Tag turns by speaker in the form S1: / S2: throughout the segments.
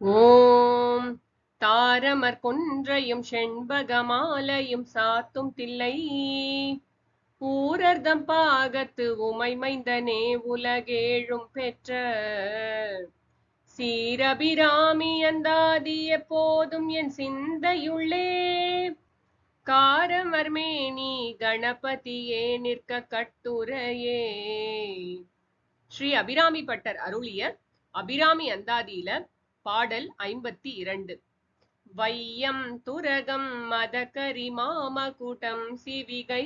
S1: ஓம் தாரமர் கொன்றையும் செண்பகமாலையும் சாத்தும் தில்லை. ஊரர்தம் பாகத்து உமை மைந்தனே உலகேழும் பெற்ற. சீரபிராமி அந்தாதி எப்போதும் என் சிந்தையுள்ளே. காரமர்மேனி கணபதியே நிற்க கட்டுரையே. ஸ்ரீ அபிராமி பட்டர் அருளிய அபிராமி அந்தாதியில பாடல் ஐம்பத்தி இரண்டு. வையம் துரகம் மதகரி மாமகுடம் சிவிகை.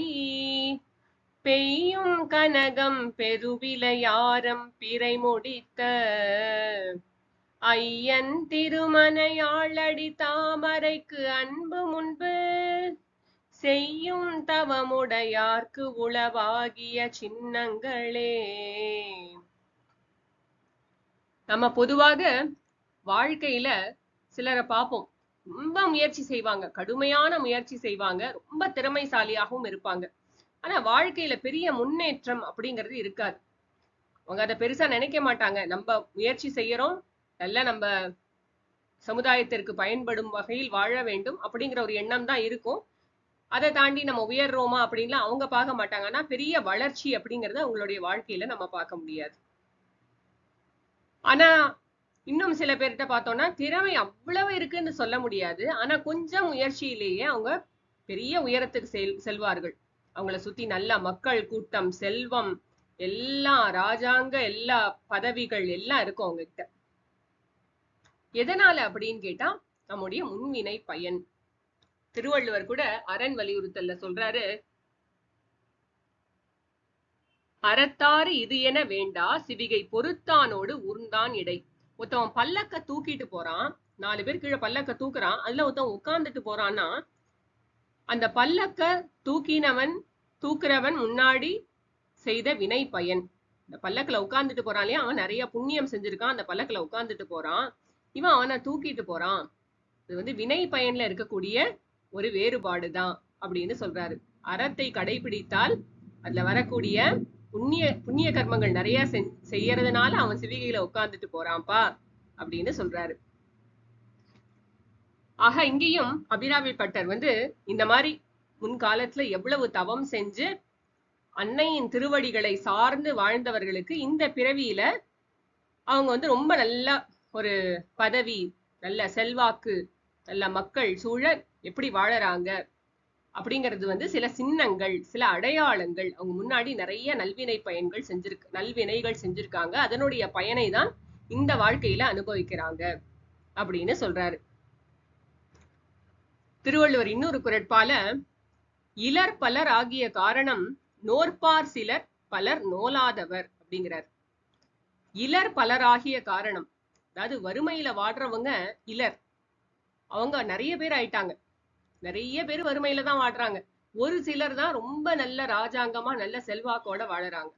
S1: பெய்யும் கனகம் பெருவிலையாரம் பிறை முடித்த ஐயன் திருமனையாளடி தாமரைக்கு அன்பு முன்பு. செய்யும் தவமுடையார்க்கு உளவாகிய சின்னங்களே. நம்ம பொதுவாக வாழ்க்கையில சிலரை பார்ப்போம். ரொம்ப முயற்சி செய்வாங்க. கடுமையான முயற்சி செய்வாங்க. ரொம்ப திறமைசாலியாகவும் இருப்பாங்க. ஆனா வாழ்க்கையில பெரிய முன்னேற்றம் அப்படிங்கிறது இருக்காது. அவங்க அதை பெருசா நினைக்க மாட்டாங்க. நம்ம முயற்சி செய்யறோம். நல்லா நம்ம சமுதாயத்திற்கு பயன்படும் வகையில் வாழ வேண்டும் அப்படிங்கிற ஒரு எண்ணம் தான் இருக்கும். அதை தாண்டி நம்ம உயர்றோமா அப்படின்லாம் அவங்க பார்க்க மாட்டாங்க. ஆனா பெரிய வளர்ச்சி அப்படிங்கறத அவங்களுடைய வாழ்க்கையில நம்ம பார்க்க முடியாது. ஆனா இன்னும் சில பேர்கிட்ட பார்த்தோம்னா திறமை அவ்வளவு இருக்குன்னு சொல்ல முடியாது. ஆனா கொஞ்சம் முயற்சியிலேயே அவங்க பெரிய உயரத்துக்கு செல் செல்வார்கள். அவங்கள சுத்தி நல்ல மக்கள் கூட்டம் செல்வம் எல்லாம் ராஜாங்க எல்லா பதவிகள் எல்லாம் இருக்கும் அவங்க கிட்ட எதனால அப்படின்னு கேட்டா நம்முடைய முன்வினை பயன். திருவள்ளுவர் கூட அரண் வலியுறுத்தல்ல சொல்றாரு அறத்தாறு இது என வேண்டா சிவிகை பொறுத்தானோடு உருந்தான் இடை. ஒருத்தவன் பல்லக்க தூக்கிட்டு போறான் நாலு பேர் கீழே பல்லக்க தூக்குறான் அதுல ஒருத்தன் உட்கார்ந்துட்டு போறான்னா அந்த பல்லக்க தூக்கினவன் தூக்குறவன் முன்னாடி செய்த வினை பயன். இந்த பல்லக்கில் உட்கார்ந்துட்டு போறான் இல்லையா? அவன் நிறைய புண்ணியம் செஞ்சிருக்கான் அந்த பல்லக்கில் உட்கார்ந்துட்டு போறான். இவன் அவனை தூக்கிட்டு போறான். இது வந்து வினை பயன்ல இருக்கக்கூடிய ஒரு வேறுபாடு தான் அப்படின்னு சொல்றாரு. அறத்தை கடைபிடித்தால் அதுல வரக்கூடிய புண்ணிய புண்ணிய கர்மங்கள் நிறைய செய்யறதுனால அவன் சிவிகையில உட்கார்ந்துட்டு போறான்ப்பா அப்படின்னு சொல்றாரு. ஆக இங்கேயும் அபிராமி பட்டர் வந்து இந்த மாதிரி முன்காலத்துல எவ்வளவு தவம் செஞ்சு அன்னையின் திருவடிகளை சார்ந்து வாழ்ந்தவர்களுக்கு இந்த பிறவியில அவங்க வந்து ரொம்ப நல்ல ஒரு பதவி நல்ல செல்வாக்கு நல்ல மக்கள் சூழல் எப்படி வாழறாங்க அப்படிங்கிறது வந்து சில சின்னங்கள் சில அடையாளங்கள். அவங்க முன்னாடி நிறைய நல்வினை பயன்கள் செஞ்சிருக்கு நல்வினைகள் செஞ்சிருக்காங்க. அதனுடைய பயனை தான் இந்த வாழ்க்கையில அனுபவிக்கிறாங்க அப்படின்னு சொல்றாரு. திருவள்ளுவர் இன்னொரு குரட்பால இலர் பலர் ஆகிய காரணம் நோற்பார் சிலர் பலர் நோலாதவர் அப்படிங்கிறார். இலர் பலராகிய காரணம். அதாவது வறுமையில வாடுறவங்க இலர். அவங்க நிறைய பேர் ஆயிட்டாங்க. நிறைய பேர் வறுமையில தான் வாடுறாங்க ஒரு சிலர் தான் ரொம்ப நல்ல ராஜாங்கமா நல்ல செல்வாக்கோட வாழறாங்க.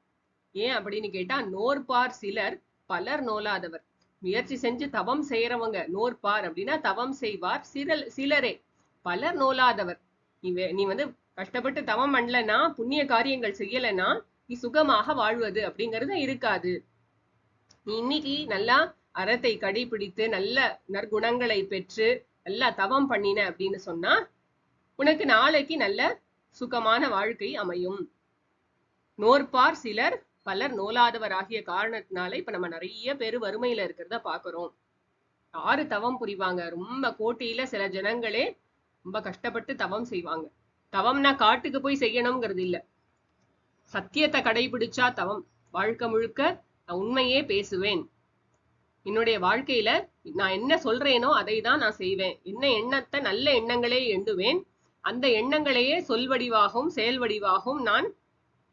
S1: ஏன் அப்படின்னு கேட்டா நோர்பார் சிலர் பலர் நோலாதவர். முயற்சி செஞ்சு தவம் செய்யறவங்க நோர்பார் அப்படின்னா தவம் செய்வார் சிலர் சிலரே. பலர் நோலாதவர். நீ நீ வந்து கஷ்டப்பட்டு தவம் பண்ணலன்னா புண்ணிய காரியங்கள் செய்யலைன்னா நீ சுகமாக வாழ்வது அப்படிங்கறது இருக்காது. நீ இன்னைக்கு நல்லா அறத்தை கடைபிடித்து நல்ல நற்குணங்களை பெற்று நல்லா தவம் பண்ணின அப்படின்னு சொன்னா உனக்கு நாளைக்கு நல்ல சுகமான வாழ்க்கை அமையும். நோற்பார் சிலர் பலர் நோலாதவர் ஆகிய காரணத்தினால இப்ப நம்ம நிறைய பேர் வறுமையில இருக்கிறத பாக்குறோம். யாரு தவம் புரிவாங்க? ரொம்ப கோட்டியில சில ஜனங்களே ரொம்ப கஷ்டப்பட்டு தவம் செய்வாங்க. தவம்னா காட்டுக்கு போய் செய்யணுங்கிறது இல்ல. சத்தியத்தை கடைபிடிச்சா தவம். வாழ்க்கை முழுக்க நான் உண்மையே பேசுவேன். என்னுடைய வாழ்க்கையில நான் என்ன சொல்றேனோ அதை தான் நான் செய்வேன். என்ன எண்ணத்தை நல்ல எண்ணங்களே எண்ணுவேன் அந்த எண்ணங்களையே சொல் வடிவாகவும் செயல் வடிவாகவும் நான்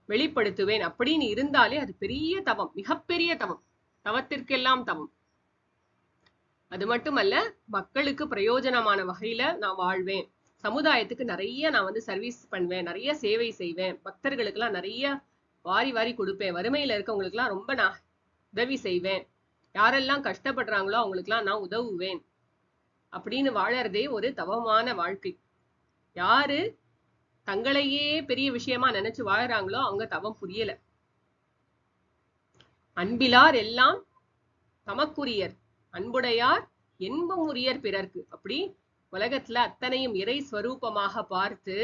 S1: வெளிப்படுத்துவேன். அப்படின்னு இருந்தாலே அது பெரிய தவம் மிகப்பெரிய தவம். தவத்திற்கெல்லாம் தவம். அது மட்டுமல்ல மக்களுக்கு பிரயோஜனமான வகையில நான் வாழ்வேன். சமுதாயத்துக்கு நிறைய நான் வந்து சர்வீஸ் பண்ணுவேன் நிறைய சேவை செய்வேன். பக்தர்களுக்கு எல்லாம் நிறைய வாரி வாரி கொடுப்பேன். வறுமையில இருக்கவங்களுக்கு எல்லாம் ரொம்ப நான் உதவி செய்வேன். யாரெல்லாம் கஷ்டப்படுறாங்களோ அவங்களுக்குலாம் நான் உதவுவேன். அப்படின்னு வாழறதே ஒரு தவமான வாழ்க்கை. யாரு தங்களையே பெரிய விஷயமா நினைச்சு வாழறாங்களோ அவங்க தவம் புரியல. அன்பிலார் எல்லாம் தமக்குரியர் அன்புடையார் என்பம் உரியர் பிறர்க்கு. அப்படி உலகத்துல அத்தனையும் இறை ஸ்வரூபமாக பார்த்து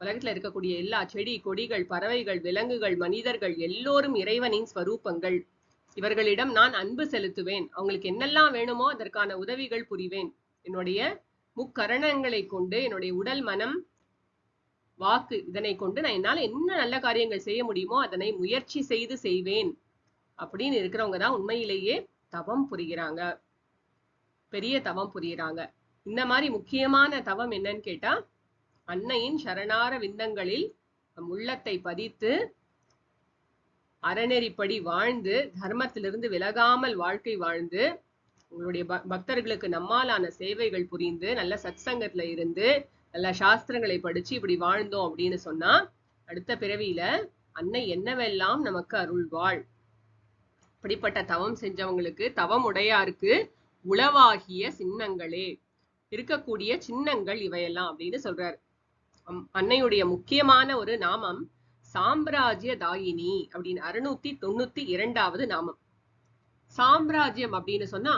S1: உலகத்துல இருக்கக்கூடிய எல்லா செடி கொடிகள் பறவைகள் விலங்குகள் மனிதர்கள் எல்லோரும் இறைவனின் ஸ்வரூபங்கள். இவர்களிடம் நான் அன்பு செலுத்துவேன். அவங்களுக்கு என்னெல்லாம் வேணுமோ அதற்கான உதவிகள் புரிவேன். என்னுடைய முக்கரணங்களை கொண்டு என்னுடைய உடல் மனம் வாக்கு இதனை கொண்டு நான் என்னால் என்ன நல்ல காரியங்கள் செய்ய முடியுமோ அதனை முயற்சி செய்து செய்வேன். அப்படின்னு இருக்கிறவங்க தான் உண்மையிலேயே தவம் புரிகிறாங்க. பெரிய தவம் புரிகிறாங்க. இந்த மாதிரி முக்கியமான தவம் என்னன்னு கேட்டா அன்னையின் சரணார விந்தங்களில் நம் உள்ளத்தை பதித்து அறநெறிப்படி வாழ்ந்து தர்மத்திலிருந்து விலகாமல் வாழ்க்கை வாழ்ந்து உங்களுடைய பக்தர்களுக்கு நம்மாலான சேவைகள் புரிந்து நல்ல சத்சங்கத்துல இருந்து நல்ல சாஸ்திரங்களை படிச்சு இப்படி வாழ்ந்தோம் அப்படின்னு சொன்னா அடுத்த பிறவியில அன்னை என்னவெல்லாம் நமக்கு அருள்வாள்? இப்படிப்பட்ட தவம் செஞ்சவங்களுக்கு தவம் உடையாருக்கு உளவாகிய சின்னங்களே இருக்கக்கூடிய சின்னங்கள் இவையெல்லாம் அப்படின்னு சொல்றாரு. அம்- அன்னையுடைய முக்கியமான ஒரு நாமம் சாம்ராஜ்ய தாயினி அப்படின்னு அறுநூத்தி தொண்ணூத்தி இரண்டாவது நாமம். சாம்ராஜ்யம் அப்படின்னு சொன்னா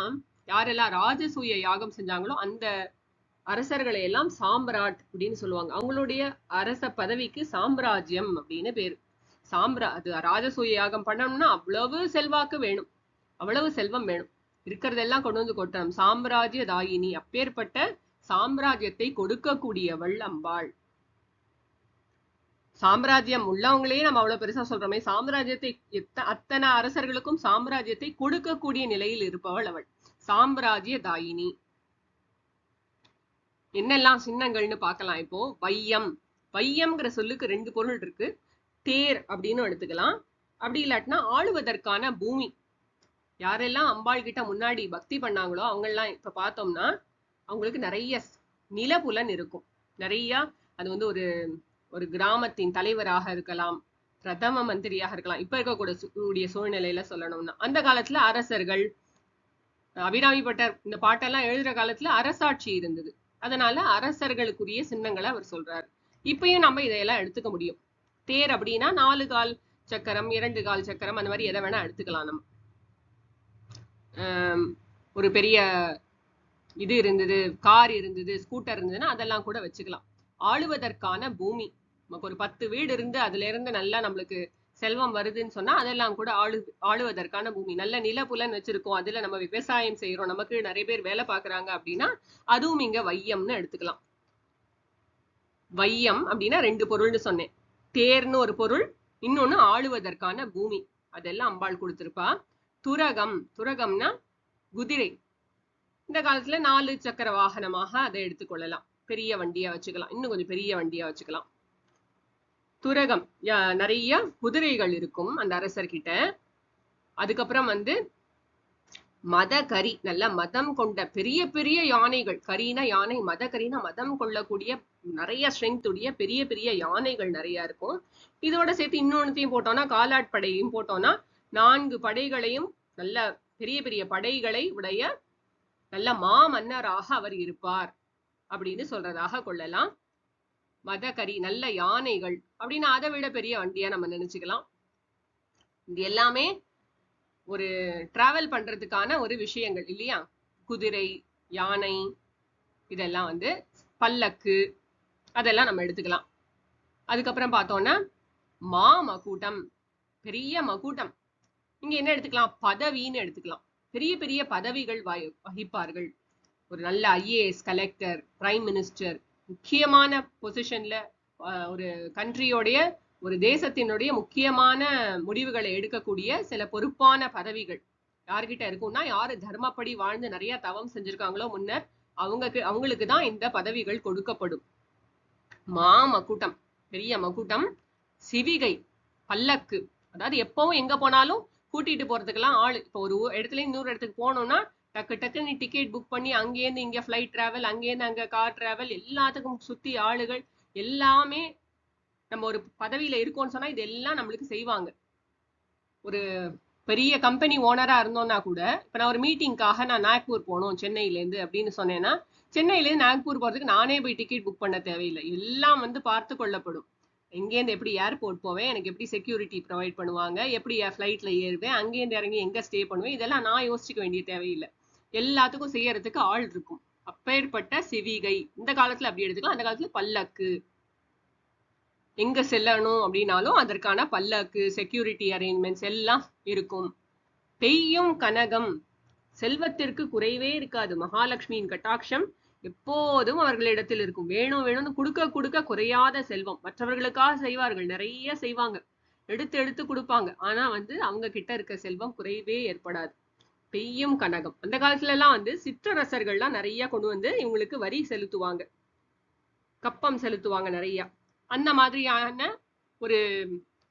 S1: யாரெல்லாம் ராஜசூய யாகம் செஞ்சாங்களோ அந்த அரசர்களை எல்லாம் சாம்ராட் அப்படின்னு சொல்லுவாங்க. அவங்களுடைய அரச பதவிக்கு சாம்ராஜ்யம் அப்படின்னு பேரு. சாம்ரா அது ராஜசூய யாகம் பண்ணணும்னா அவ்வளவு செல்வாக்கு வேணும். அவ்வளவு செல்வம் வேணும். இருக்கிறதெல்லாம் கொண்டு வந்து கொட்டணும். சாம்ராஜ்ய தாயினி அப்பேற்பட்ட சாம்ராஜ்யத்தை கொடுக்கக்கூடியவள் அம்பாள் சாம்ராஜ்யம் உள்ளவங்களே நம்ம அவ்வளவு பெருசா சொல்றோமே சாம்ராஜ்யத்தை அத்தனை அரசர்களுக்கும் சாம்ராஜ்யத்தை கொடுக்கக்கூடிய நிலையில் இருப்பவள் அவள். சாம்ராஜ்ய தாயினி. என்னெல்லாம் சின்னங்கள்னு பார்க்கலாம் இப்போ. வையம். வையம்ங்கிற சொல்லுக்கு ரெண்டு பொருள் இருக்கு. தேர் அப்படின்னு எடுத்துக்கலாம். அப்படி இல்லாட்டினா ஆளுவதற்கான பூமி. யாரெல்லாம் அம்பாள் கிட்ட முன்னாடி பக்தி பண்ணாங்களோ அவங்கெல்லாம் இப்ப பார்த்தோம்னா அவங்களுக்கு நிறைய நிலபுலன் இருக்கும். நிறைய அது வந்து ஒரு ஒரு கிராமத்தின் தலைவராக இருக்கலாம் பிரதம மந்திரியாக இருக்கலாம் இப்ப இருக்கக்கூடிய கூடிய சூழ்நிலையில சொல்லணும்னா அந்த காலத்துல அரசர்கள் அபிராவிபட்டர் இந்த பாட்டெல்லாம் எழுதுற காலத்துல அரசாட்சி இருந்தது. அதனால அரசர்களுக்குரிய சின்னங்களை அவர் சொல்றாரு. இப்பயும் நம்ம இதையெல்லாம் எடுத்துக்க முடியும். தேர் அப்படின்னா நாலு கால் சக்கரம் இரண்டு கால் சக்கரம் அந்த மாதிரி எதை வேணா எடுத்துக்கலாம் நம்ம. ஒரு பெரிய இது இருந்தது கார் இருந்தது ஸ்கூட்டர் இருந்ததுன்னா அதெல்லாம் கூட வச்சுக்கலாம். ஆளுவதற்கான பூமி நமக்கு ஒரு பத்து வீடு இருந்து அதுல இருந்து நல்லா நம்மளுக்கு செல்வம் வருதுன்னு சொன்னா அதெல்லாம் கூட ஆளு ஆளுவதற்கான பூமி. நல்ல நிலப்புலன் வச்சிருக்கோம். அதுல நம்ம விவசாயம் செய்யறோம் நமக்கு நிறைய பேர் வேலை பாக்குறாங்க அப்படின்னா அதுவும் இங்க வையம்னு எடுத்துக்கலாம். வையம் அப்படின்னா ரெண்டு பொருள்னு சொன்னேன். தேர்னு ஒரு பொருள் இன்னொன்னு ஆளுவதற்கான பூமி. அதெல்லாம் அம்பாள் கொடுத்திருப்பா. துரகம். துரகம்னா குதிரை. இந்த காலத்துல நாலு சக்கர வாகனமாக அதை எடுத்துக்கொள்ளலாம். பெரிய வண்டியா வச்சுக்கலாம். இன்னும் கொஞ்சம் பெரிய வண்டியா வச்சுக்கலாம். துரகம். நிறைய குதிரைகள் இருக்கும் அந்த அரசர்கிட்ட. அதுக்கப்புறம் வந்து மத கரி நல்ல மதம் கொண்ட பெரிய பெரிய யானைகள். கரினா யானை மத கரினா மதம் கொள்ளக்கூடிய நிறைய ஸ்ட்ரென்த் உடைய பெரிய பெரிய யானைகள் நிறைய இருக்கும். இதோட சேர்த்து இன்னொன்னுத்தையும் போட்டோம்னா காலாட்படையும் போட்டோம்னா நான்கு படைகளையும் நல்ல பெரிய பெரிய படைகளை உடைய நல்ல மாமன்னராக அவர் இருப்பார். அப்படின்னு சொல்றதாக கொள்ளலாம். மதகரி நல்ல யானைகள் அப்படின்னு அதை விட பெரிய வண்டியா நம்ம நினைச்சுக்கலாம். இது எல்லாமே ஒரு டிராவல் பண்றதுக்கான ஒரு விஷயங்கள் இல்லையா? குதிரை யானை இதெல்லாம் வந்து பல்லக்கு அதெல்லாம் நம்ம எடுத்துக்கலாம். அதுக்கப்புறம் பார்த்தோம்னா மா மகூட்டம் பெரிய மகுடம் இங்க என்ன எடுத்துக்கலாம்? பதவின்னு எடுத்துக்கலாம். பெரிய பெரிய பதவிகள் வகிப்பார்கள். ஒரு நல்ல ஐஏஎஸ் கலெக்டர் பிரைம் மினிஸ்டர் முக்கியமான பொசிஷன்ல ஒரு கண்ட்ரியோடைய ஒரு தேசத்தினுடைய முக்கியமான முடிவுகளை எடுக்கக்கூடிய சில பொறுப்பான பதவிகள் யார்கிட்ட இருக்கும்னா யாரு தர்மப்படி வாழ்ந்து நிறைய தவம் செஞ்சிருக்காங்களோ முன்னர் அவங்க அவங்களுக்கு தான் இந்த பதவிகள் கொடுக்கப்படும். மா பெரிய மகுடம் சிவிகை பல்லக்கு. அதாவது எப்பவும் எங்க போனாலும் கூட்டிட்டு போறதுக்கெல்லாம் ஆள். இப்போ ஒரு இடத்துல இன்னொரு இடத்துக்கு போனோம்னா டக்கு டக்குன்னு டிக்கெட் புக் பண்ணி அங்கேருந்து இங்கே ஃப்ளைட் ட்ராவல் அங்கேருந்து அங்கே கார் ட்ராவல் எல்லாத்துக்கும் சுற்றி ஆளுகள் எல்லாமே நம்ம ஒரு பதவியில் இருக்கோம்னு சொன்னால் இதெல்லாம் நம்மளுக்கு செய்வாங்க. ஒரு பெரிய கம்பெனி ஓனராக இருந்தோம்னா கூட இப்போ நான் ஒரு மீட்டிங்காக நான் நாக்பூர் போகணும் சென்னையிலேருந்து அப்படின்னு சொன்னேன்னா சென்னையிலேருந்து நாக்பூர் போகிறதுக்கு நானே போய் டிக்கெட் புக் பண்ண தேவையில்லை. எல்லாம் வந்து பார்த்து கொள்ளப்படும். எங்கேருந்து எப்படி ஏர்போர்ட் போவேன் எனக்கு எப்படி செக்யூரிட்டி ப்ரொவைட் பண்ணுவாங்க எப்படி ஃப்ளைட்டில் ஏறுவேன் அங்கேருந்து இறங்கி எங்கே ஸ்டே பண்ணுவேன் இதெல்லாம் நான் யோசிச்சுக்க வேண்டிய தேவையில்லை. எல்லாத்துக்கும் செய்யறதுக்கு ஆள் இருக்கும். அப்பேற்பட்ட சிவிகை. இந்த காலத்துல அப்படி எடுத்துக்கலாம். அந்த காலத்துல பல்லக்கு. எங்க செல்லணும் அப்படின்னாலும் அதற்கான பல்லக்கு செக்யூரிட்டி அரேஞ்ச்மெண்ட்ஸ் எல்லாம் இருக்கும். பெய்யும் கனகம். செல்வத்திற்கு குறைவே இருக்காது. மகாலட்சுமியின் கட்டாட்சம் எப்போதும் அவர்களிடத்தில் இருக்கும். வேணும் வேணும்னு கொடுக்க கொடுக்க குறையாத செல்வம். மற்றவர்களுக்காக செய்வார்கள். நிறைய செய்வாங்க. எடுத்து எடுத்து கொடுப்பாங்க. ஆனா வந்து அவங்க கிட்ட இருக்க செல்வம் குறைவே ஏற்படாது. பெய்யும் கனகம். அந்த காலத்துல எல்லாம் வந்து சிற்றரசர்கள்லாம் நிறைய கொண்டு வந்து இவங்களுக்கு வரி செலுத்துவாங்க. கப்பம் செலுத்துவாங்க நிறைய. அந்த மாதிரியான ஒரு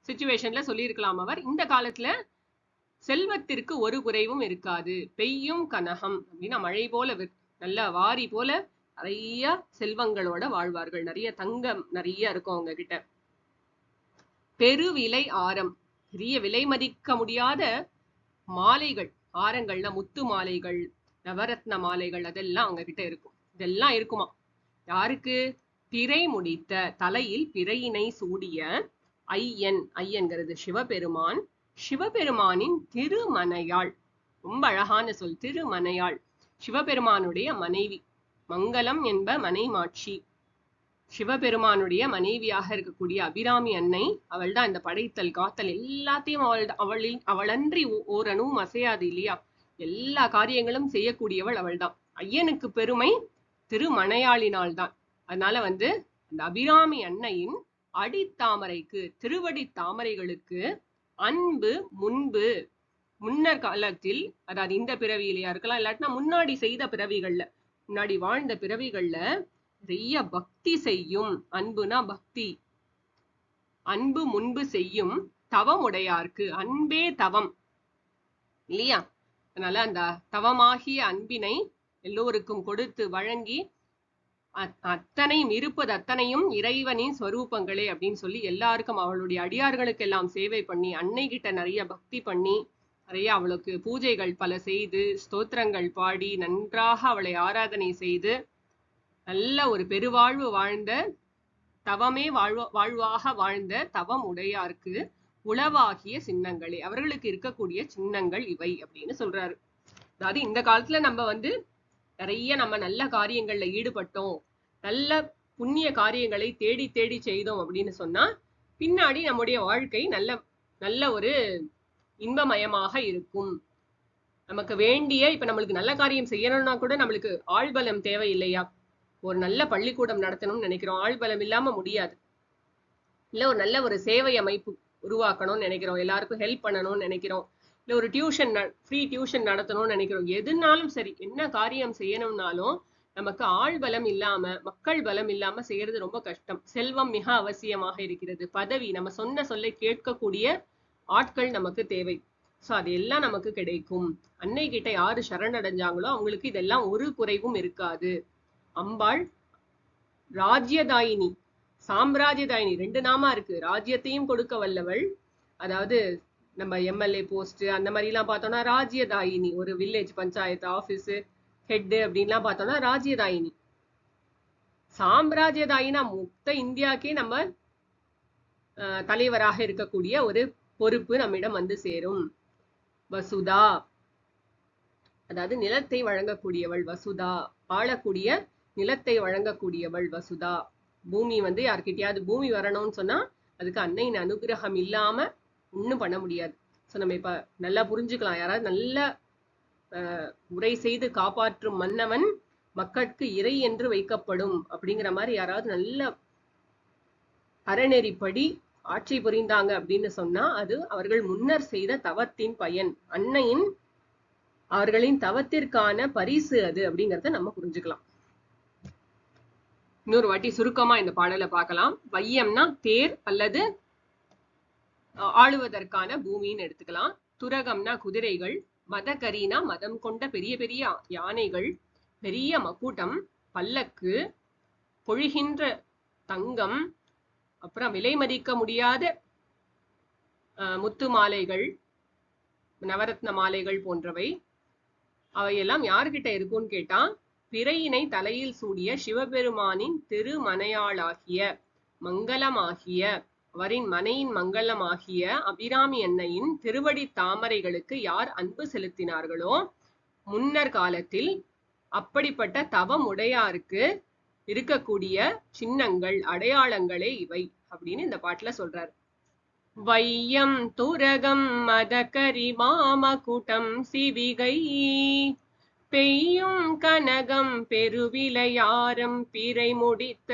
S1: சுச்சுவேஷன்ல சொல்லியிருக்கலாம் அவர். இந்த காலத்துல செல்வத்திற்கு ஒரு குறைவும் இருக்காது. பெய்யும் கனகம் அப்படின்னா மழை போல நல்ல வாரி போல நிறைய செல்வங்களோட வாழ்வார்கள். நிறைய தங்கம் நிறைய இருக்கும் அவங்க கிட்ட பெருவிலை ஆரம் பெரிய விலை மதிக்க முடியாத மாலைகள் ஆரங்கள்னா முத்து மாலைகள் நவரத்ன மாலைகள் அதெல்லாம் அவங்க கிட்ட இருக்கும். இதெல்லாம் இருக்குமா? யாருக்கு? பிறை முடித்த தலையில் பிறையினை சூடிய ஐயன் ஐயன்கிறது சிவபெருமான். சிவபெருமானின் திருமனையாள். ரொம்ப அழகான சொல் திருமனையாள். சிவபெருமானுடைய மனைவி. மங்களம் என்ப மனைமாட்சி. சிவபெருமானுடைய மனைவியாக இருக்கக்கூடிய அபிராமி அன்னை அவள் தான் இந்த படைத்தல் காத்தல் எல்லாத்தையும் அவள் அவளில் அவளன்றி ஓரணும் அசையாது இல்லையா? எல்லா காரியங்களும் செய்யக்கூடியவள் அவள்தான். ஐயனுக்கு பெருமை திருமணையாளினால் தான் அதனால வந்து அந்த அபிராமி அன்னையின் அடித்தாமரைக்கு திருவடி தாமரைகளுக்கு அன்பு முன்பு முன்னர் காலத்தில் அதாவது இந்த பிறவியிலையா இருக்கலாம் இல்லாட்டினா முன்னாடி செய்த பிறவிகள்ல முன்னாடி வாழ்ந்த பிறவிகள்ல நிறைய பக்தி செய்யும் அன்புனா பக்தி. அன்பு முன்பு செய்யும் தவம் உடையார்க்கு அன்பே தவம். இல்லையா? அதனால அந்த தவமாகிய அன்பினை எல்லோருக்கும் கொடுத்து வழங்கி அத்தனையும் இருப்பது அத்தனையும் இறைவனின் ஸ்வரூபங்களே அப்படின்னு சொல்லி எல்லாருக்கும் அவளுடைய அடியார்களுக்கு எல்லாம் சேவை பண்ணி அன்னை கிட்ட நிறைய பக்தி பண்ணி நிறைய அவளுக்கு பூஜைகள் பல செய்து ஸ்தோத்திரங்கள் பாடி நன்றாக அவளை ஆராதனை செய்து நல்ல ஒரு பெருவாழ்வு வாழ்ந்த தவமே வாழ்வ வாழ்வாக வாழ்ந்த தவம் உடையார்க்கு உளவாகிய சின்னங்களே. அவர்களுக்கு இருக்கக்கூடிய சின்னங்கள் இவை அப்படின்னு சொல்றாரு. அதாவது இந்த காலத்துல நம்ம வந்து நிறைய நம்ம நல்ல காரியங்கள்ல ஈடுபட்டோம். நல்ல புண்ணிய காரியங்களை தேடி தேடி செய்தோம் அப்படின்னு சொன்னா பின்னாடி நம்முடைய வாழ்க்கை நல்ல நல்ல ஒரு இன்பமயமாக இருக்கும். நமக்கு வேண்டிய இப்ப நம்மளுக்கு நல்ல காரியம் செய்யணும்னா கூட நம்மளுக்கு ஆழ்பலம் தேவை இல்லையா ஒரு நல்ல பள்ளிக்கூடம் நடத்தணும்னு நினைக்கிறோம். ஆள்பலம் இல்லாம முடியாது. இல்ல ஒரு நல்ல ஒரு சேவை அமைப்பு உருவாக்கணும்னு நினைக்கிறோம். எல்லாருக்கும் ஹெல்ப் பண்ணணும்னு நினைக்கிறோம். இல்ல ஒரு டியூஷன் ஃப்ரீ டியூஷன் நடத்தணும்னு நினைக்கிறோம். எதுனாலும் சரி என்ன காரியம் செய்யணும்னாலும் நமக்கு ஆள் பலம் இல்லாம மக்கள் பலம் இல்லாம செய்யறது ரொம்ப கஷ்டம். செல்வம் மிக அவசியமாக இருக்கிறது. பதவி நம்ம சொன்ன சொல்லை கேட்கக்கூடிய ஆட்கள் நமக்கு தேவை. சோ அது எல்லாம் நமக்கு கிடைக்கும். அன்னை கிட்ட யாரு சரணடைஞ்சாங்களோ அவங்களுக்கு இதெல்லாம் ஒரு குறைவும் இருக்காது. அம்பாள் ராஜ்யதாயினி சாம்ராஜ்யதாயினி ரெண்டு நாமா இருக்கு. ராஜ்யத்தையும் கொடுக்க வல்லவள் அதாவது நம்ம எம்எல்ஏ போஸ்ட் அந்த மாதிரிலாம் எல்லாம் பார்த்தோம்னா ராஜ்யதாயினி. ஒரு வில்லேஜ் பஞ்சாயத்து ஆபீஸ் ஹெட் அப்படின்லாம் பார்த்தோம்னா ராஜ்யதாயினி. சாம்ராஜ்யதாயினா மொத்த இந்தியாக்கே நம்ம தலைவராக இருக்கக்கூடிய ஒரு பொறுப்பு நம்மிடம் வந்து சேரும். வசுதா. அதாவது நிலத்தை வழங்கக்கூடியவள் வசுதா. ஆளக்கூடிய நிலத்தை வழங்கக்கூடியவள் வசுதா. பூமி வந்து யார்கிட்டயாவது பூமி வரணும்னு சொன்னா அதுக்கு அன்னையின் அனுகிரகம் இல்லாம ஒண்ணும் பண்ண முடியாது. சோ நம்ம இப்ப நல்லா புரிஞ்சுக்கலாம். யாராவது நல்ல அஹ், உரை செய்து காப்பாற்றும் மன்னவன் மக்கட்கு இறை என்று வைக்கப்படும் அப்படிங்கிற மாதிரி யாராவது நல்ல அறநெறிப்படி ஆட்சி புரிந்தாங்க அப்படின்னு சொன்னா அது அவர்கள் முன்னர் செய்த தவத்தின் பயன். அன்னையின் அவர்களின் தவத்திற்கான பரிசு அது அப்படிங்கறத நம்ம புரிஞ்சுக்கலாம். இன்னொரு வாட்டி சுருக்கமா இந்த பாடலை பார்க்கலாம். வையம்னா தேர் அல்லது ஆளுவதற்கான பூமின்னு எடுத்துக்கலாம். துரகம்னா குதிரைகள் மதகரினா மதம் கொண்ட பெரிய பெரிய யானைகள் பெரிய மக்கூட்டம் பல்லக்கு பொழிகின்ற தங்கம் அப்புறம் விலை மதிக்க முடியாத முத்து மாலைகள் நவரத்ன மாலைகள் போன்றவை. அவையெல்லாம் யார்கிட்ட இருக்கும்னு கேட்டா பிறையினை தலையில் சூடிய சிவபெருமானின் திருமனையாளாகிய மங்களமாகிய அவரின் மனையின் மங்களமாகிய அபிராமி அன்னையின் திருவடி தாமரைகளுக்கு யார் அன்பு செலுத்தினார்களோ முன்னர் காலத்தில் அப்படிப்பட்ட தவம் உடையாருக்கு இருக்கக்கூடிய சின்னங்கள் அடையாளங்களே இவை அப்படின்னு இந்த பாட்டுல சொல்றார். வையம் துரகம் மதகரி மாமகுடம் சிவிகை பெய்யும் கனகம் பெருவிலையாரம் பிறை முடித்த.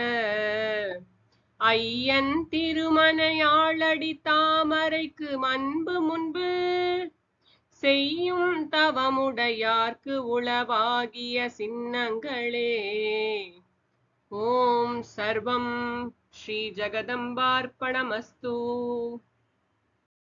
S1: ஐயன் திருமனையாளடி தாமரைக்கு மண்பு முன்பு. செய்யும் தவமுடையார்க்கு உளவாகிய சின்னங்களே. ஓம் சர்வம் ஸ்ரீ ஜகதம்பார்ப்பணமஸ்து.